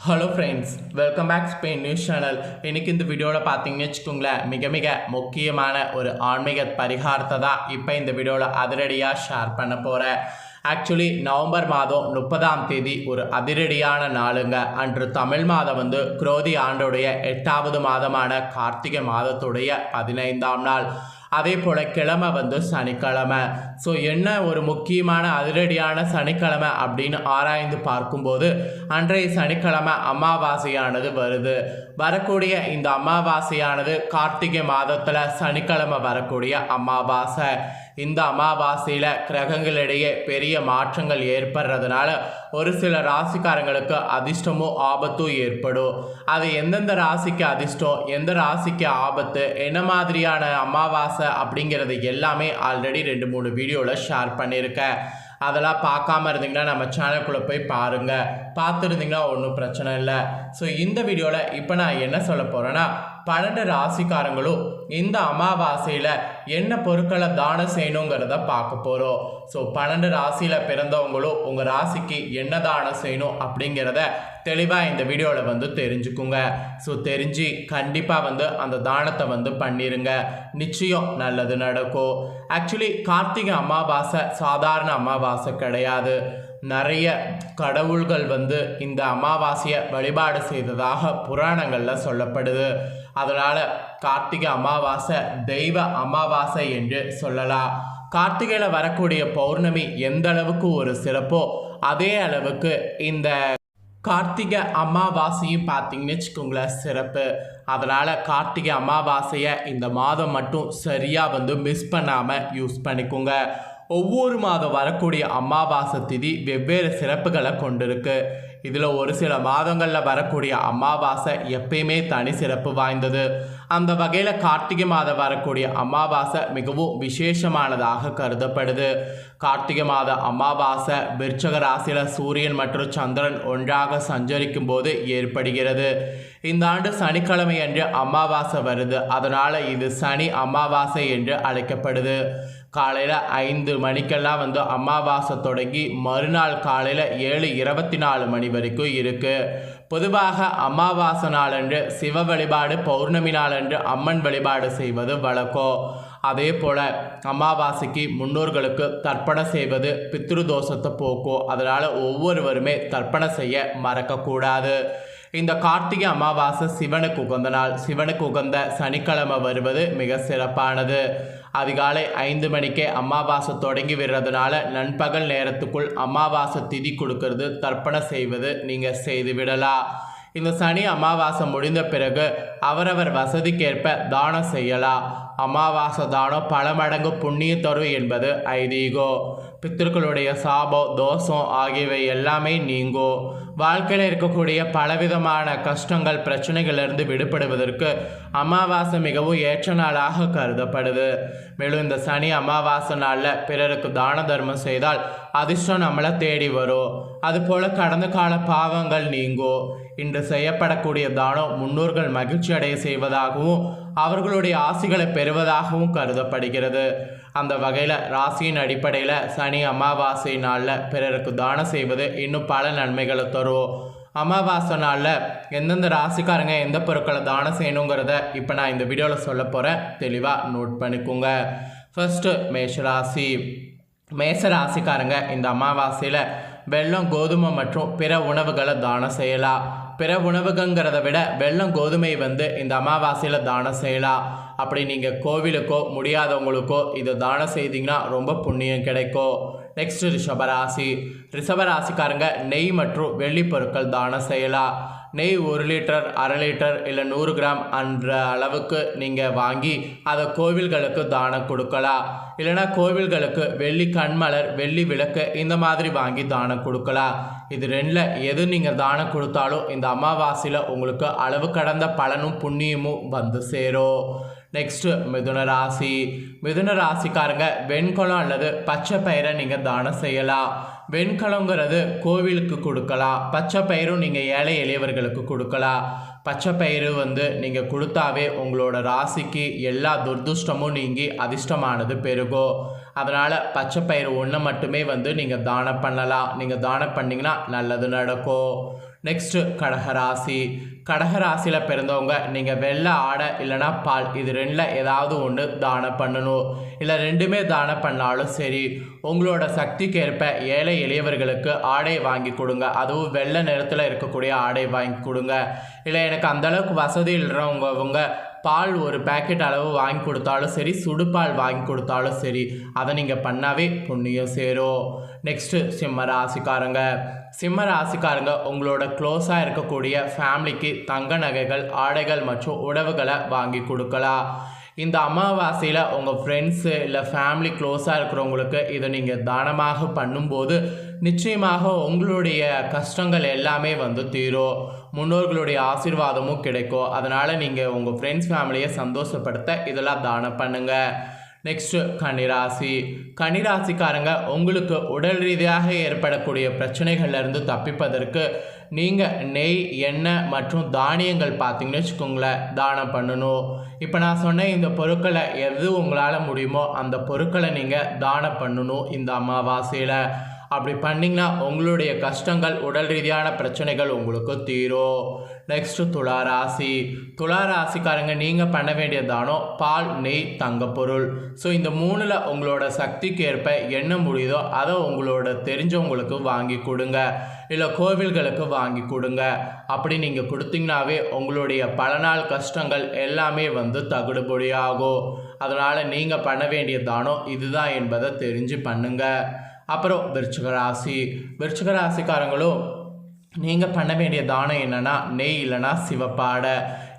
Hello friends welcome back Spain news channel இன்றைக்கி இந்த வீடியோவில் பார்த்தீங்கன்னு வச்சுக்கோங்களேன் மிக மிக முக்கியமான ஒரு ஆன்மீக பரிகாரத்தை தான் இப்போ இந்த வீடியோவில் அதிரடியாக ஷேர் பண்ண போகிறேன் ஆக்சுவலி நவம்பர் மாதம் முப்பதாம் தேதி ஒரு அதிரடியான நாளுங்க. அன்று தமிழ் மாதம் வந்து குரோதி ஆண்டுடைய எட்டாவது மாதமான கார்த்திகை மாதத்துடைய பதினைந்தாம் நாள். அதே போல் கிழமை வந்து சனிக்கிழமை. ஸோ என்ன ஒரு முக்கியமான அதிரடியான சனிக்கிழமை அப்படின்னு ஆராய்ந்து பார்க்கும்போது அன்றைய சனிக்கிழமை அமாவாசையானது வருது. வரக்கூடிய இந்த அமாவாசையானது கார்த்திகை மாதத்தில் சனிக்கிழமை வரக்கூடிய அமாவாசை. இந்த அமாவாசையில் கிரகங்களிடையே பெரிய மாற்றங்கள் ஏற்படுறதுனால ஒரு சில ராசிக்காரங்களுக்கு அதிர்ஷ்டமும் ஆபத்தும் ஏற்படும். அது எந்தெந்த ராசிக்கு அதிர்ஷ்டம் எந்த ராசிக்கு ஆபத்து என்ன மாதிரியான அமாவாசை அப்படிங்கிறது எல்லாமே ஆல்ரெடி ரெண்டு மூணு வீடியோவில் ஷேர் பண்ணியிருக்கேன். அதெல்லாம் பார்க்காம இருந்தீங்கன்னா நம்ம சேனலுக்குள்ளே போய் பாருங்கள் பார்த்துருந்தீங்கன்னா ஒன்றும் பிரச்சனை இல்லை. ஸோ இந்த வீடியோவில் இப்போ நான் என்ன சொல்ல போகிறேன்னா பன்னெண்டு ராசிக்காரங்களும் இந்த அமாவாசையில் என்ன பொருட்களை தானம் செய்யணுங்கிறத பார்க்க போகிறோம் ஸோ பன்னெண்டு ராசியில் பிறந்தவங்களும் உங்கள் ராசிக்கு என்ன தானம் செய்யணும் அப்படிங்கிறத தெளிவாக இந்த வீடியோவில் வந்து தெரிஞ்சுக்குங்க. ஸோ தெரிஞ்சு கண்டிப்பாக வந்து அந்த தானத்தை வந்து பண்ணிடுங்க நிச்சயம் நல்லது நடக்கும். ஆக்சுவலி கார்த்திகை அமாவாசை சாதாரண அமாவாசை கிடையாது. நிறைய கடவுள்கள் வந்து இந்த அமாவாசையை வழிபாடு செய்ததாக புராணங்களில் சொல்லப்படுது. அதனால் கார்த்திகை அமாவாசை தெய்வ அமாவாசை என்று சொல்லலாம். கார்த்திகையில் வரக்கூடிய பௌர்ணமி எந்த அளவுக்கு ஒரு சிறப்போ அதே அளவுக்கு இந்த கார்த்திகை அமாவாசையும் பார்த்தீங்கன்னு வச்சுக்கோங்களேன் சிறப்பு. அதனால் கார்த்திகை அமாவாசையை இந்த மாதம் மட்டும் சரியாக வந்து மிஸ் பண்ணாமல் யூஸ் பண்ணிக்கோங்க. ஒவ்வொரு மாதம் வரக்கூடிய அமாவாசை திதி வெவ்வேறு சிறப்புகளை கொண்டிருக்கு. இதில் ஒரு சில மாதங்களில் வரக்கூடிய அமாவாசை எப்பயுமே தனி சிறப்பு வாய்ந்தது. அந்த வகையில் கார்த்திகை மாதம் வரக்கூடிய அமாவாசை மிகவும் விசேஷமானதாக கருதப்படுது. கார்த்திகை மாத அமாவாசை விருச்சக ராசியில் சூரியன் மற்றும் சந்திரன் ஒன்றாக சஞ்சரிக்கும் போது ஏற்படுகிறது. இந்த ஆண்டு சனிக்கிழமை என்று அமாவாசை வருது. அதனால் இது சனி அமாவாசை என்று அழைக்கப்படுது. காலையில் ஐந்து மணிக்கெல்லாம் வந்து அமாவாசை தொடங்கி மறுநாள் காலையில் ஏழு இருபத்தி நாலு மணி வரைக்கும் இருக்குது பொதுவாக அமாவாசை நாளன்று சிவ வழிபாடு பௌர்ணமி நாளன்று அம்மன் வழிபாடு செய்வது வழக்கம் அதே போல் அமாவாசைக்கு முன்னோர்களுக்கு தர்ப்பணம் செய்வது பித்ருதோஷத்தை போக்கும் அதனால் ஒவ்வொருவருமே தர்ப்பணம் செய்ய மறக்கக்கூடாது. இந்த கார்த்திகை அமாவாசை சிவனுக்கு உகந்த நாள். சிவனுக்கு உகந்த சனிக்கிழமை வருவது மிக சிறப்பானது. அதிகாலை ஐந்து மணிக்கே அமாவாசை தொடங்கி விடுறதுனால நண்பகல் நேரத்துக்குள் அமாவாசை திதி கொடுக்கறது தர்ப்பணம் செய்வது நீங்கள் செய்து விடலாம். இந்த சனி அமாவாசை முடிந்த பிறகு அவரவர் வசதிக்கேற்ப தானம் செய்யலாம். அமாவாசை தானம் பல மடங்கு புண்ணிய தரும் என்பது ஐதீகம். பித்திருக்களுடைய சாபம் தோஷம் ஆகியவை எல்லாமே நீங்கும். வாழ்க்கையில் இருக்கக்கூடிய பலவிதமான கஷ்டங்கள் பிரச்சனைகளிலிருந்து விடுபடுவதற்கு அமாவாசை மிகவும் ஏற்ற நாளாக கருதப்படுது. மேலும் இந்த சனி அமாவாசை நாளில் பிறருக்கு தான தர்மம் செய்தால் அதிர்ஷ்டம் நம்மளை தேடி வரும். அதுபோல் கடந்த கால பாவங்கள் நீங்கும் இன்று செய்யப்படக்கூடிய தானம் முன்னோர்கள் மகிழ்ச்சி அடைய செய்வதாகவும் அவர்களுடைய ஆசிகளை பெறுவதாகவும் கருதப்படுகிறது. அந்த வகையில் ராசியின் அடிப்படையில் சனி அமாவாசை நாளில் பிறருக்கு தானம் செய்வது இன்னும் பல நன்மைகளை தரும். அமாவாசை நாளில் எந்தெந்த ராசிக்காரங்க எந்த பொருட்களை தானம் செய்யணுங்கிறத இப்போ நான் இந்த வீடியோவில் சொல்ல போகிறேன் தெளிவாக நோட் பண்ணிக்கோங்க. ஃபஸ்ட்டு மேஷராசி மேச ராசிக்காரங்க இந்த அமாவாசையில் வெள்ளம் கோதுமை மற்றும் பிற உணவுகளை தானம் செய்யலாம். பிற உணவுகங்கிறத விட வெள்ளம் கோதுமை வந்து இந்த அமாவாசையில் தானம் செய்யலாம். அப்படி நீங்கள் கோவிலுக்கோ முடியாதவங்களுக்கோ இதை தானம் செய்தீங்கன்னா ரொம்ப புண்ணியம் கிடைக்கும். நெக்ஸ்ட் ரிஷபராசி. ரிஷபராசிக்காரங்க நெய் மற்றும் வெள்ளி பொருட்கள் தானம் செய்யலாம் நெய் ஒரு லிட்டர் அரை லிட்டர் இல்லை நூறு கிராம் என்ற அளவுக்கு நீங்கள் வாங்கி அதை கோவில்களுக்கு தானம் கொடுக்கலாம் இல்லைனா கோவில்களுக்கு வெள்ளி கண்மலர் வெள்ளி விளக்கு இந்த மாதிரி வாங்கி தானம் கொடுக்கலாம் இது ரெண்டில் எது நீங்கள் தானம் கொடுத்தாலும் இந்த அமாவாசையில் உங்களுக்கு அளவு கடந்த பலனும் புண்ணியமும் வந்து சேரும். நெக்ஸ்ட்டு மிதுன ராசி. மிதுன ராசிக்காரங்க வெண்கலம் அல்லது பச்சை பயிரை நீங்கள் தானம் செய்யலாம். வெண்கலங்கிறது கோவிலுக்கு கொடுக்கலாம். பச்சை பயிரும் நீங்கள் ஏழை எளியவர்களுக்கு கொடுக்கலாம். பச்சை பயிறு வந்து நீங்கள் கொடுத்தாவே உங்களோட ராசிக்கு எல்லா துர்துஷ்டமும் நீங்கி அதிர்ஷ்டமானது பெருகும் அதனால் பச்சை பயிறு ஒன்று மட்டுமே வந்து நீங்கள் தானம் பண்ணலாம். நீங்கள் தானம் பண்ணிங்கன்னா நல்லது நடக்கும் நெக்ஸ்ட்டு கடகராசி. கடகராசியில் பிறந்தவங்க நீங்கள் வெள்ளை ஆடை இல்லைனா பால். இது ரெண்டில் ஏதாவது ஒன்று தானம் பண்ணணும். இல்லை ரெண்டுமே தானம் பண்ணாலும் சரி உங்களோட சக்திக்கேற்ப ஏழை எளியவர்களுக்கு ஆடை வாங்கி கொடுங்க. அதுவும் வெள்ளை நிறத்தில் இருக்கக்கூடிய ஆடை வாங்கி கொடுங்க. இல்லை எனக்கு அந்தளவுக்கு வசதி இல்லைறவங்க பால் ஒரு பேக்கெட் அளவு வாங்கி கொடுத்தாலும் சரி சுடுபால் வாங்கி கொடுத்தாலும் சரி அதை நீங்கள் பண்ணாவே புண்ணியம் சேரும். நெக்ஸ்ட்டு சிம்ம ராசிக்காரங்க. சிம்ம ராசிக்காரங்க உங்களோட க்ளோஸாக இருக்கக்கூடிய ஃபேமிலிக்கு தங்க நகைகள் ஆடைகள் மற்றும் உணவுகளை வாங்கி கொடுக்கலாம். இந்த அமாவாசையில் உங்கள் ஃப்ரெண்ட்ஸு இல்லை ஃபேமிலி க்ளோஸாக இருக்கிறவங்களுக்கு இதை நீங்கள் தானமாக பண்ணும்போது நிச்சயமாக உங்களுடைய கஷ்டங்கள் எல்லாமே வந்து தீரும். முன்னோர்களுடைய ஆசீர்வாதமும் கிடைக்கும். அதனால் நீங்கள் உங்கள் ஃப்ரெண்ட்ஸ் ஃபேமிலியை சந்தோஷப்படுத்த இதெல்லாம் தானம் பண்ணுங்கள் நெக்ஸ்ட்டு கன்னிராசி. கன்னிராசிக்காரங்க உங்களுக்கு உடல் ரீதியாக ஏற்படக்கூடிய பிரச்சனைகள்லேருந்து தப்பிப்பதற்கு நீங்கள் நெய் எண்ணெய் மற்றும் தானியங்கள் பார்த்தீங்கன்னு வச்சுக்கோங்களேன் தானம் பண்ணணும். இப்போ நான் சொன்ன இந்த பொருட்களை எது உங்களால் முடியுமோ அந்த பொருட்களை நீங்கள் தானம் பண்ணணும் இந்த அமாவாசையில். அப்படி பண்ணிங்கன்னா உங்களுடைய கஷ்டங்கள் உடல் ரீதியான பிரச்சனைகள் உங்களுக்கு தீரும். நெக்ஸ்ட்டு துளாராசி துளாராசிக்காரங்க நீங்கள் பண்ண வேண்டிய தானம் பால் நெய் தங்க பொருள் ஸோ இந்த மூணில் உங்களோட சக்திக்கு ஏற்ப என்ன முடியுதோ அதை உங்களோட தெரிஞ்சவங்களுக்கு வாங்கி கொடுங்க. இல்லை கோவில்களுக்கு வாங்கி கொடுங்க. அப்படி நீங்கள் கொடுத்தீங்கனாவே உங்களுடைய பல நாள் கஷ்டங்கள் எல்லாமே வந்து தகுடுபடியாகும். அதனால் நீங்கள் பண்ண வேண்டிய தானம் இதுதான் என்பதை தெரிஞ்சு பண்ணுங்கள் அப்புறம் விருச்சிக ராசி. விருச்சிக ராசிக்காரங்களும் நீங்கள் பண்ண வேண்டிய தானம் என்னென்னா நெய் இல்லைன்னா சிவப்பாடை.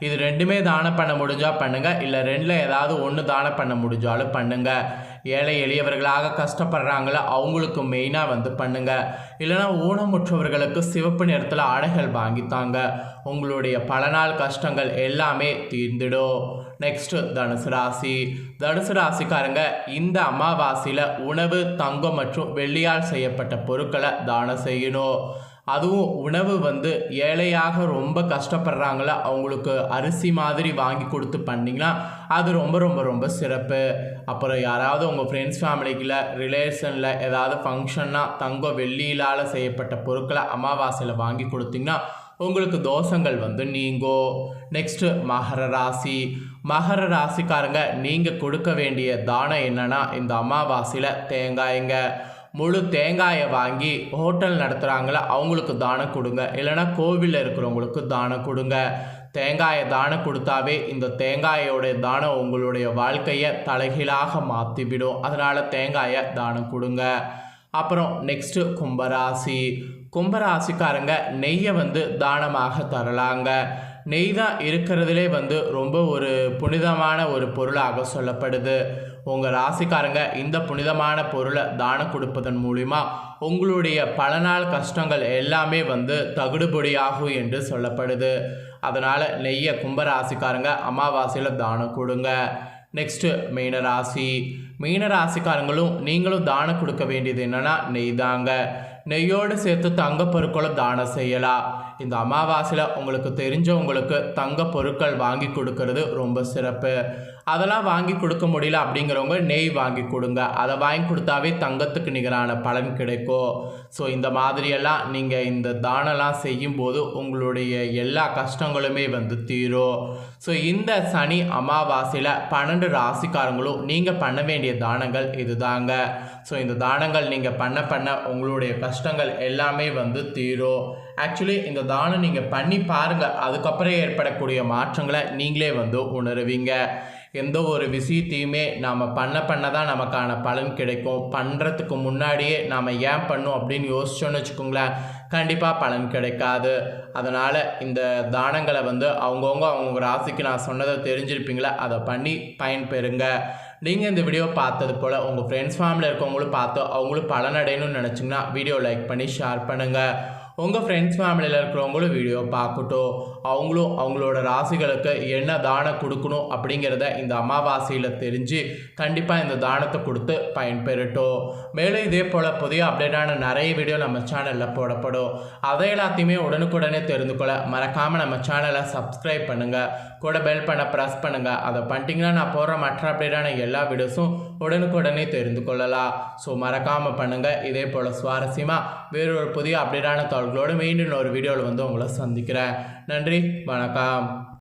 இது ரெண்டுமே தானம் பண்ண முடிஞ்சால் பண்ணுங்கள் இல்லை ரெண்டில் ஏதாவது ஒன்று தானம் பண்ண முடிஞ்சாலும் பண்ணுங்கள் ஏழை எளியவர்களாக கஷ்டப்படுறாங்களோ அவங்களுக்கு மெயினாக வந்து பண்ணுங்கள் இல்லைனா ஊனமுற்றவர்களுக்கு சிவப்பு நிறத்தில் ஆடைகள் வாங்கித்தாங்க. உங்களுடைய பல நாள் கஷ்டங்கள் எல்லாமே தீர்ந்துடும். நெக்ஸ்ட்டு தனுசு ராசி. தனுசு ராசிக்காரங்க இந்த அமாவாசையில் உணவு தங்கம் மற்றும் வெள்ளியால் செய்யப்பட்ட பொருட்களை தானம் செய்யணும். அதுவும் உணவு வந்து ஏழையாக ரொம்ப கஷ்டப்படுறாங்கள அவங்களுக்கு அரிசி மாதிரி வாங்கி கொடுத்து பண்ணிங்கன்னா அது ரொம்ப ரொம்ப ரொம்ப சிறப்பு. அப்புறம் யாராவது உங்கள் ஃப்ரெண்ட்ஸ் ஃபேமிலிக்குள்ள ரிலேஷனில் ஏதாவது ஃபங்க்ஷன்னா தங்கம் வெள்ளியிலால் செய்யப்பட்ட பொருட்களை அமாவாசையில் வாங்கி கொடுத்தீங்கன்னா உங்களுக்கு தோஷங்கள் வந்து நீங்கோ. நெக்ஸ்ட்டு மகர ராசி. மகர ராசிக்காரங்க நீங்கள் கொடுக்க வேண்டிய தானம் என்னன்னா இந்த அமாவாசையில் தேங்காய்ங்க. முழு தேங்காயை வாங்கி ஹோட்டல் நடத்துகிறாங்கள அவங்களுக்கு தானம் கொடுங்க. இல்லைனா கோவிலில் இருக்கிறவங்களுக்கு தானம் கொடுங்க. தேங்காயை தானம் கொடுத்தாவே இந்த தேங்காயோடைய தானம் உங்களுடைய வாழ்க்கையை தலைகீழாக மாற்றிவிடும் அதனால் தேங்காயை தானம் கொடுங்க. அப்புறம் நெக்ஸ்ட்டு கும்பராசி. கும்பராசிக்காரங்க நெய்யை வந்து தானமாக தரலாங்க. நெய் தான் இருக்கிறதுலே வந்து ரொம்ப ஒரு புனிதமான ஒரு பொருளாக சொல்லப்படுது. உங்கள் ராசிக்காரங்க இந்த புனிதமான பொருளை தானம் கொடுப்பதன் மூலிமா உங்களுடைய பல நாள் கஷ்டங்கள் எல்லாமே வந்து தகுடுபடியாகும் என்று சொல்லப்படுது. அதனால் நெய்யை கும்பராசிக்காரங்க அமாவாசையில் தானம் கொடுங்க. நெக்ஸ்ட்டு மீனராசி மீனராசிக்காரங்களும் நீங்களும் தானம் கொடுக்க வேண்டியது என்னென்னா நெய் தாங்க நெய்யோடு சேர்த்து தங்க பொருட்களை தானம் செய்யலாம். இந்த அமாவாசையில் உங்களுக்கு தெரிஞ்சவங்களுக்கு தங்க பொருட்கள் வாங்கி கொடுக்கறது ரொம்ப சிறப்பு. அதெல்லாம் வாங்கி கொடுக்க முடியல அப்படிங்கிறவங்க நெய் வாங்கி கொடுங்க. அதை வாங்கி கொடுத்தாவே தங்கத்துக்கு நிகரான பலன் கிடைக்கும். ஸோ இந்த மாதிரியெல்லாம் நீங்கள் இந்த தானம்லாம் செய்யும்போது உங்களுடைய எல்லா கஷ்டங்களுமே வந்து தீரும். ஸோ இந்த சனி அமாவாசையில் பன்னெண்டு ராசிக்காரங்களும் நீங்கள் பண்ண வேண்டிய தானங்கள் இதுதாங்க. ஸோ இந்த தானங்கள் நீங்கள் பண்ண பண்ண உங்களுடைய கஷ்டங்கள் எல்லாமே வந்து தீரும். ஆக்சுவலி இந்த தானம் நீங்கள் பண்ணி பாருங்கள் அதுக்கப்புறம் ஏற்படக்கூடிய மாற்றங்களை நீங்களே வந்து உணருவீங்க. எந்த ஒரு விஷயத்தையுமே நாம் பண்ண பண்ண தான் நமக்கான பலன் கிடைக்கும். பண்ணுறதுக்கு முன்னாடியே நாம் ஏன் பண்ணும் அப்படின்னு யோசிச்சோன்னு வச்சுக்கோங்களேன். கண்டிப்பாக பலன் கிடைக்காது. அதனால் இந்த தானங்களை வந்து அவங்கவுங்க அவங்க ராசிக்கு நான் சொன்னதை தெரிஞ்சிருப்பீங்களா? அதை பண்ணி பயன்பெறுங்க. நீங்கள் இந்த வீடியோ பார்த்தது போல் உங்கள் ஃப்ரெண்ட்ஸ் ஃபேமிலியில் இருக்கவங்களும் பார்த்து அவங்களும் பலனடையணும்னு நினச்சிங்கன்னா வீடியோ லைக் பண்ணி ஷேர் பண்ணுங்கள் உங்கள் ஃப்ரெண்ட்ஸ் ஃபேமிலியில் இருக்கிறவங்களும் வீடியோ பார்க்கட்டும் அவங்களும் அவங்களோட ராசிகளுக்கு என்ன தானம் கொடுக்கணும் அப்படிங்கிறத இந்த அமாவாசையில் தெரிஞ்சு கண்டிப்பாக இந்த தானத்தை கொடுத்து பயன்பெறட்டும் மேலும் இதே போல் புதிய அப்டேட்டான நிறைய வீடியோ நம்ம சேனலில் போடப்படும். அதை எல்லாத்தையுமே உடனுக்குடனே தெரிந்து கொள்ள மறக்காமல் நம்ம சேனலை சப்ஸ்கிரைப் பண்ணுங்கள் கூட பெல் பண்ண ப்ரெஸ் பண்ணுங்கள் அதை பண்ணிட்டீங்கன்னா நான் போடுற மற்ற அப்டேட்டான எல்லா வீடியோஸும் உடனுக்குடனே தெரிந்து கொள்ளலாம். ஸோ மறக்காமல் பண்ணுங்கள் இதே போல் சுவாரஸ்யமாக வேறொரு புதிய அப்டேட்டான தகவல்களோடு மீண்டும் ஒரு வீடியோவில் வந்து உங்களை சந்திக்கிறேன். நன்றி. வணக்கம்.